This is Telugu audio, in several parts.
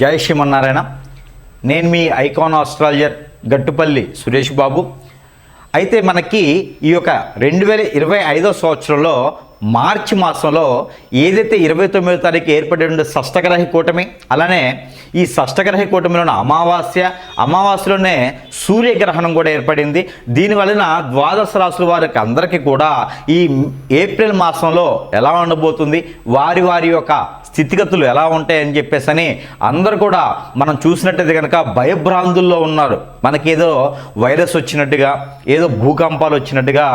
జై శ్రీమన్నారాయణ. నేను మీ ఐకాన్ ఆస్ట్రాలజర్ గట్టుపల్లి సురేష్ బాబు. అయితే మనకి ఈ యొక్క రెండు వేల ఇరవై ఐదో సంవత్సరంలో మార్చి మాసంలో ఏదైతే ఇరవై తొమ్మిదో తారీఖు ఏర్పడి ఉండే షష్టగ్రహి కూటమి అలానే ఈ షష్టగ్రహి కూటమిలోని అమావాస్య అమావాస్యలోనే సూర్యగ్రహణం కూడా ఏర్పడింది. దీని వలన ద్వాదశ రాసుల వారికి అందరికీ కూడా ఈ ఏప్రిల్ మాసంలో ఎలా ఉండబోతుంది? వారి వారి యొక్క స్థితిగతులు ఎలా ఉంటాయని చెప్పేసి అని అందరూ కూడా మనం చూసినట్టయితే కనుక భయభ్రాంతుల్లో ఉన్నారు. మనకేదో వైరస్ వచ్చినట్టుగా ఏదో భూకంపాలు వచ్చినట్టుగా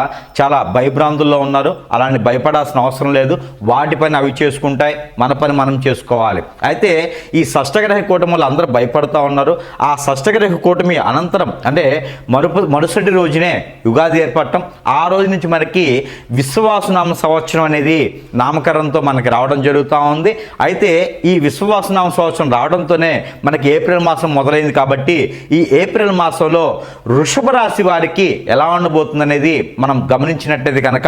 చాలా భయభ్రాంతుల్లో ఉన్నారు. అలాంటి భయపడాల్సిన అవసరం లేదు. వాటి పని అవి చేసుకుంటాయి. మన పని మనం చేసుకోవాలి. అయితే ఈ షష్టగ్రహ కూటమి వల్ల అందరూ భయపడుతూ ఉన్నారు. ఆ షష్టగ్రహ కూటమి అనంతరం అంటే మరుపు మరుసటి రోజునే యుగాది ఏర్పడటం. ఆ రోజు నుంచి మనకి విశ్వాసనామ సంవత్సరం అనేది నామకరణంతో మనకి రావడం జరుగుతూ ఉంది. అయితే ఈ విశ్వవాసనామ సంవత్సరం రావడంతోనే మనకి ఏప్రిల్ మాసం మొదలైంది కాబట్టి ఈ ఏప్రిల్ మాసంలో వృషభ రాశి వారికి ఎలా ఉండబోతుంది అనేది మనం గమనించినట్టయితే కనుక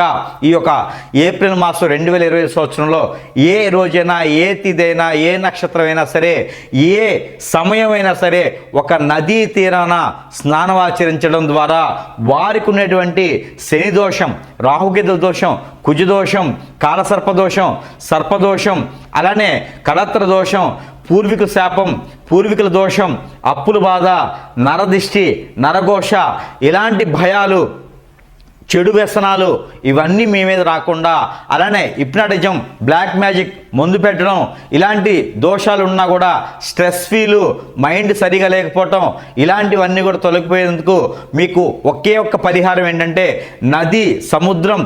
ఈ యొక్క ఏప్రిల్ మాసం రెండు వేల ఇరవై సంవత్సరంలో ఏ రోజైనా ఏ తిదైనా ఏ నక్షత్రమైనా సరే ఏ సమయమైనా సరే ఒక నదీ తీరాన స్నానమాచరించడం ద్వారా వారికి ఉన్నటువంటి శని దోషం రాహుకేతు దోషం కుజదోషం కాలసర్పదోషం సర్పదోషం అలానే కళత్ర దోషం పూర్వీకుల శాపం పూర్వీకుల దోషం అప్పుల బాధ నరదిష్టి నరఘోష ఇలాంటి భయాలు చెడు వ్యసనాలు ఇవన్నీ మీ మీద రాకుండా అలానే హిప్నాటిజం బ్లాక్ మ్యాజిక్ మందు పెట్టడం ఇలాంటి దోషాలు ఉన్నా కూడా స్ట్రెస్ ఫీలు మైండ్ సరిగా లేకపోవటం ఇలాంటివన్నీ కూడా తొలగిపోయేందుకు మీకు ఒకే ఒక్క పరిహారం ఏంటంటే నది సముద్రం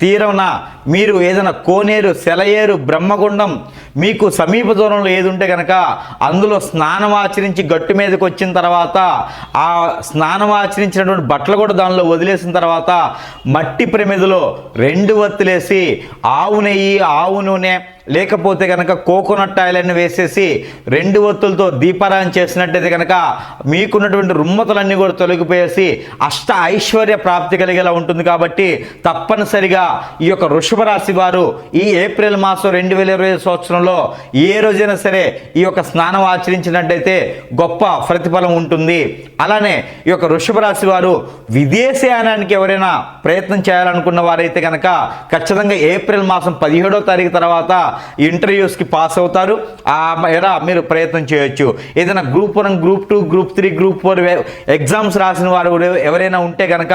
తీరన మీరు ఏదైనా కోనేరు సెలయేరు బ్రహ్మగుండం మీకు సమీప దూరంలో ఏది ఉంటే కనుక అందులో స్నానం ఆచరించి గట్టు మీదకి వచ్చిన తర్వాత ఆ స్నానం ఆచరించినటువంటి బట్టలు కూడా దానిలో వదిలేసిన తర్వాత మట్టి ప్రమిదలో రెండు వత్తులేసి ఆవు నెయ్యి ఆవు నూనె లేకపోతే కనుక కోకోనట్ ఆయిల్ అని వేసేసి రెండు ఒత్తులతో దీపారాయణ చేసినట్టయితే కనుక మీకున్నటువంటి రుమ్మతలన్నీ కూడా తొలగిపోయేసి అష్ట ఐశ్వర్య ప్రాప్తి కలిగేలా ఉంటుంది కాబట్టి తప్పనిసరిగా ఈ యొక్క వృషభ రాశి వారు ఈ ఏప్రిల్ మాసం రెండు వేల ఇరవై సంవత్సరం సంవత్సరంలో ఏ రోజైనా సరే ఈ యొక్క స్నానం ఆచరించినట్టయితే గొప్ప ప్రతిఫలం ఉంటుంది. అలానే ఈ యొక్క వృషభ రాశి వారు విదేశయానానికి ఎవరైనా ప్రయత్నం చేయాలనుకున్న వారైతే కనుక ఖచ్చితంగా ఏప్రిల్ మాసం పదిహేడో తారీఖు తర్వాత ఇంటర్వ్యూస్కి పాస్ అవుతారు. ఆ ఎరా మీరు ప్రయత్నం చేయొచ్చు. ఏదైనా group one group two group three group four exams రాసిన వారు ఎవరైనా ఉంటే కనుక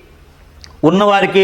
ఉన్నవారికి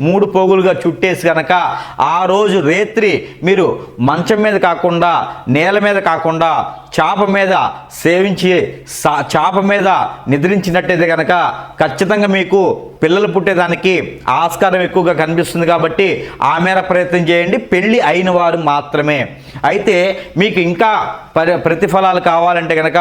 మూడు పోగులుగా చుట్టేసి కనుక ఆ రోజు రేత్రి మీరు మంచం మీద కాకుండా నేల మీద కాకుండా చాప మీద సేవించి సా- చాప మీద నిద్రించినట్టయితే కనుక ఖచ్చితంగా మీకు పిల్లలు పుట్టేదానికి ఆస్కారం ఎక్కువగా కనిపిస్తుంది కాబట్టి ఆ మేర ప్రయత్నం చేయండి. పెళ్ళి అయిన వారు మాత్రమే. అయితే మీకు ఇంకా ప్రతిఫలాలు కావాలంటే కనుక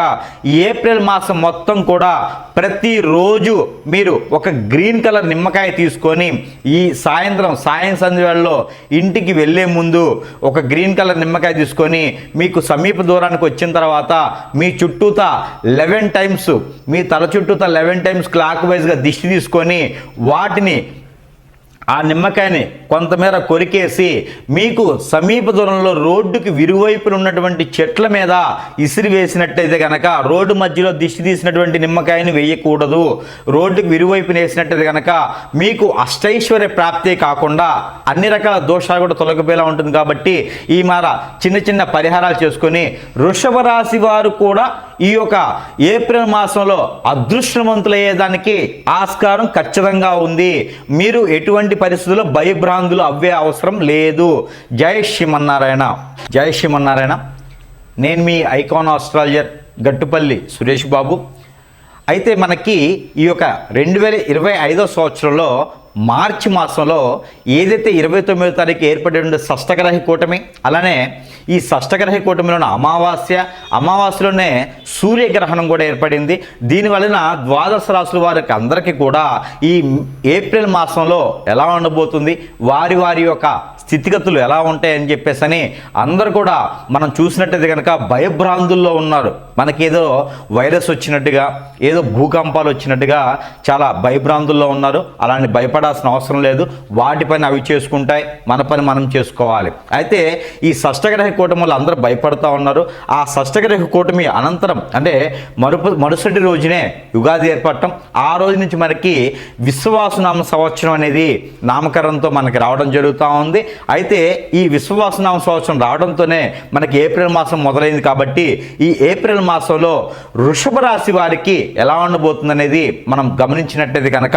ఏప్రిల్ మాసం మొత్తం కూడా ప్రతిరోజు మీరు ఒక గ్రీన్ కలర్ నిమ్మకాయ తీసుకొని ఈ సాయంత్రం సాయం సంధ్యలో ఇంటికి వెళ్ళే ముందు ఒక గ్రీన్ కలర్ నిమ్మకాయ తీసుకొని మీకు సమీప దూరానికి వచ్చిన తర్వాత మీ చుట్టూత లెవెన్ టైమ్స్ మీ తల చుట్టూత లెవెన్ టైమ్స్ క్లాక్ వైజ్గా దిష్టి తీసుకొని వాటిని ఆ నిమ్మకాయని కొంతమేర కొరికేసి మీకు సమీప దూరంలో రోడ్డుకి విరువైపున ఉన్నటువంటి చెట్ల మీద ఇసిరి వేసినట్టయితే కనుక రోడ్డు మధ్యలో దిష్టి తీసినటువంటి నిమ్మకాయని వేయకూడదు. రోడ్డుకి విరువైపున వేసినట్టయితే కనుక మీకు అష్టైశ్వర్య ప్రాప్తే కాకుండా అన్ని రకాల దోషాలు కూడా తొలగిపోయేలా ఉంటుంది కాబట్టి ఈ మార చిన్న చిన్న పరిహారాలు చేసుకొని వృషభ రాశి వారు కూడా ఈ యొక్క ఏప్రిల్ మాసంలో అదృష్టవంతులయ్యేదానికి ఆస్కారం ఖచ్చితంగా ఉంది. మీరు ఎటువంటి పరిస్థితుల్లో భయభ్రాంతులు అవ్వే అవసరం లేదు. జై శ్రీమన్నారాయణ. జై శ్రీమన్నారాయణ. నేను మీ ఐకాన్ ఆస్ట్రాలజర్ గట్టుపల్లి సురేష్ బాబు. అయితే మనకి ఈ యొక్క రెండు వేల ఇరవై ఐదో సంవత్సరంలో మార్చి మాసంలో ఏదైతే ఇరవై తొమ్మిదో తారీఖు ఏర్పడిన షష్టగ్రహ కూటమి అలానే ఈ షష్టగ్రహ కూటమిలోని అమావాస్య అమావాస్యలోనే సూర్యగ్రహణం కూడా ఏర్పడింది. దీని వలన ద్వాదశ రాశుల వారికి అందరికీ కూడా ఈ ఏప్రిల్ మాసంలో ఎలా ఉండబోతుంది? వారి వారి యొక్క స్థితిగతులు ఎలా ఉంటాయని చెప్పేసి అని అందరు కూడా మనం చూసినట్టయితే కనుక భయభ్రాంతుల్లో ఉన్నారు. మనకేదో వైరస్ వచ్చినట్టుగా ఏదో భూకంపాలు వచ్చినట్టుగా చాలా భయభ్రాంతుల్లో ఉన్నారు. అలాంటి భయపడాల్సిన అవసరం లేదు. వాటి పని అవి చేసుకుంటాయి. మన పని మనం చేసుకోవాలి. అయితే ఈ షష్టగ్రహ కూటమి వల్ల అందరూ భయపడతా ఉన్నారు. ఆ షష్టగ్రహ కూటమి అనంతరం అంటే మరుపు మరుసటి రోజునే యుగాది ఏర్పడటం. ఆ రోజు నుంచి మనకి విశ్వాసనామ సంవత్సరం అనేది నామకరణంతో మనకి రావడం జరుగుతూ ఉంది. అయితే ఈ విశ్వవాసనామ సంవత్సరం రావడంతోనే మనకి ఏప్రిల్ మాసం మొదలైంది కాబట్టి ఈ ఏప్రిల్ మాసంలో వృషభ రాశి వారికి ఎలా ఉండబోతుంది అనేది మనం గమనించినట్టయితే కనుక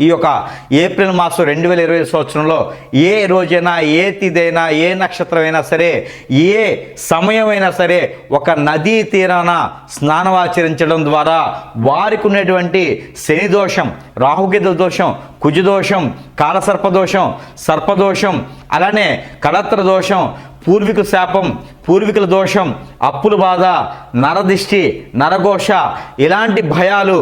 ఈ యొక్క ఏప్రిల్ మాసం రెండు వేల ఇరవై సంవత్సరంలో ఏ రోజైనా ఏ తిదైనా ఏ నక్షత్రమైనా సరే ఏ సమయమైనా సరే ఒక నదీ తీరాన స్నానమాచరించడం ద్వారా వారికి ఉన్నటువంటి శని దోషం రాహుగిద దోషం కుజదోషం కాలసర్పదోషం సర్పదోషం అలానే కళత్ర దోషం పూర్వీకుల శాపం పూర్వీకుల దోషం అప్పుల బాధ నరదిష్టి నరఘోష ఇలాంటి భయాలు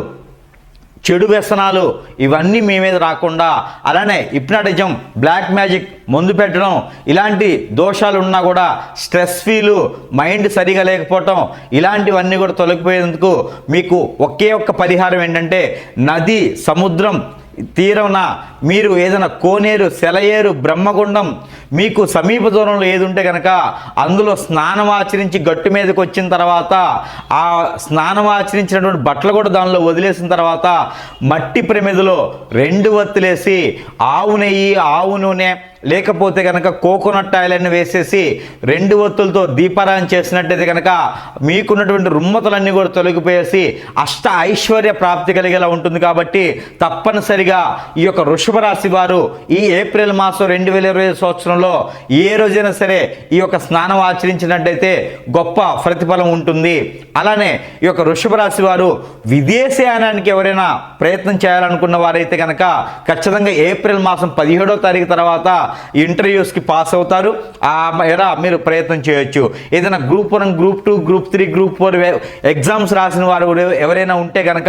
చెడు వ్యసనాలు ఇవన్నీ మీ మీద రాకుండా అలానే హిప్నాటిజం బ్లాక్ మ్యాజిక్ మందు పెట్టడం ఇలాంటి దోషాలు ఉన్నా కూడా స్ట్రెస్ ఫీలు మైండ్ సరిగా లేకపోవటం ఇలాంటివన్నీ కూడా తొలగిపోయేందుకు మీకు ఒకే ఒక్క పరిహారం ఏంటంటే నది సముద్రం తీరన మీరు ఏదైనా కోనేరు సెలయేరు బ్రహ్మగుండం మీకు సమీప దూరంలో ఏది ఉంటే కనుక అందులో స్నానం ఆచరించి గట్టు మీదకి వచ్చిన తర్వాత ఆ స్నానం ఆచరించినటువంటి బట్టలు కూడా దానిలో వదిలేసిన తర్వాత మట్టి ప్రమిదలో రెండు వత్తులేసి ఆవు నెయ్యి ఆవు నూనె లేకపోతే కనుక కోకోనట్ ఆయిల్ అని వేసేసి రెండు ఒత్తులతో దీపారాయణ చేసినట్టయితే కనుక మీకున్నటువంటి రుమ్మతులన్నీ కూడా తొలగిపోయేసి అష్ట ఐశ్వర్య ప్రాప్తి కలిగేలా ఉంటుంది కాబట్టి తప్పనిసరిగా ఈ యొక్క వృషభ రాశి వారు ఈ ఏప్రిల్ మాసం రెండు వేల ఇరవై సంవత్సరంలో ఏ రోజైనా సరే ఈ యొక్క స్నానం ఆచరించినట్టయితే గొప్ప ప్రతిఫలం ఉంటుంది. అలానే ఈ యొక్క వృషభ రాశి వారు విదేశయానానికి ఎవరైనా ప్రయత్నం చేయాలనుకున్న వారైతే కనుక ఖచ్చితంగా ఏప్రిల్ మాసం పదిహేడో తారీఖు తర్వాత ఇంటర్వ్యూస్కి పాస్ అవుతారు. ఆ ఎరా మీరు ప్రయత్నం చేయొచ్చు. ఏదైనా group one group two group three group four exams రాసిన వారు ఎవరైనా ఉంటే కనుక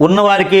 ఉన్నవారికి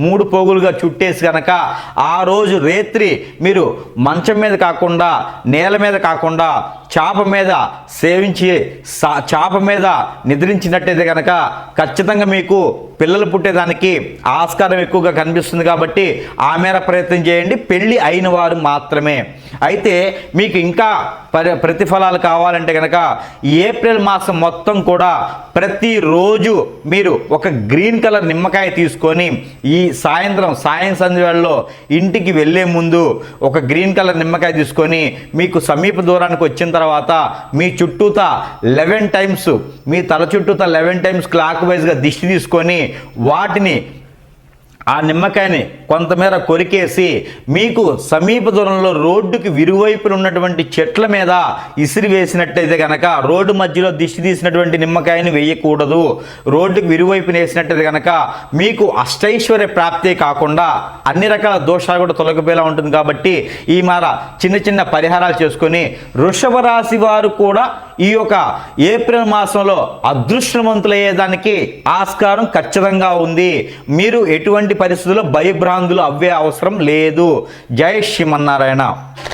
మూడు పోగులుగా చుట్టేసి కనుక ఆ రోజు రేత్రి మీరు మంచం మీద కాకుండా నేల మీద కాకుండా చాప మీద సేవించి సా చాప మీద నిద్రించినట్టయితే కనుక ఖచ్చితంగా మీకు పిల్లలు పుట్టేదానికి ఆస్కారం ఎక్కువగా కనిపిస్తుంది కాబట్టి ఆ మేర ప్రయత్నం చేయండి. పెళ్ళి అయిన వారు మాత్రమే. అయితే మీకు ఇంకా ప్రతిఫలాలు కావాలంటే కనుక ఏప్రిల్ మాసం మొత్తం కూడా ప్రతిరోజు మీరు ఒక గ్రీన్ కలర్ నిమ్మకాయ తీసుకొని ఈ సాయంత్రం సాయం సంధ్యలో ఇంటికి వెళ్ళే ముందు ఒక గ్రీన్ కలర్ నిమ్మకాయ తీసుకొని మీకు సమీప దూరానికి వచ్చిన తర్వాత మీ చుట్టూత లెవెన్ టైమ్స్ మీ తల చుట్టూత లెవెన్ టైమ్స్ క్లాక్ వైజ్గా దిష్టి తీసుకొని వాటిని ఆ నిమ్మకాయని కొంతమేర కొరికేసి మీకు సమీప దూరంలో రోడ్డుకి విరువైపున ఉన్నటువంటి చెట్ల మీద ఇసిరి వేసినట్టయితే కనుక రోడ్డు మధ్యలో దిష్టి తీసినటువంటి నిమ్మకాయని వేయకూడదు. రోడ్డుకి విరువైపున వేసినట్టయితే కనుక మీకు అష్టైశ్వర్య ప్రాప్తే కాకుండా అన్ని రకాల దోషాలు కూడా తొలగిపోయేలా ఉంటుంది కాబట్టి ఈ మార చిన్న చిన్న పరిహారాలు చేసుకొని వృషభ రాశి వారు కూడా ఈ యొక్క ఏప్రిల్ మాసంలో అదృష్టవంతులయ్యేదానికి ఆస్కారం ఖచ్చితంగా ఉంది. మీరు ఎటువంటి పరిస్థితుల్లో భయభ్రాంతులు అవ్వే అవసరం లేదు. జై శ్రీమన్నారాయణ.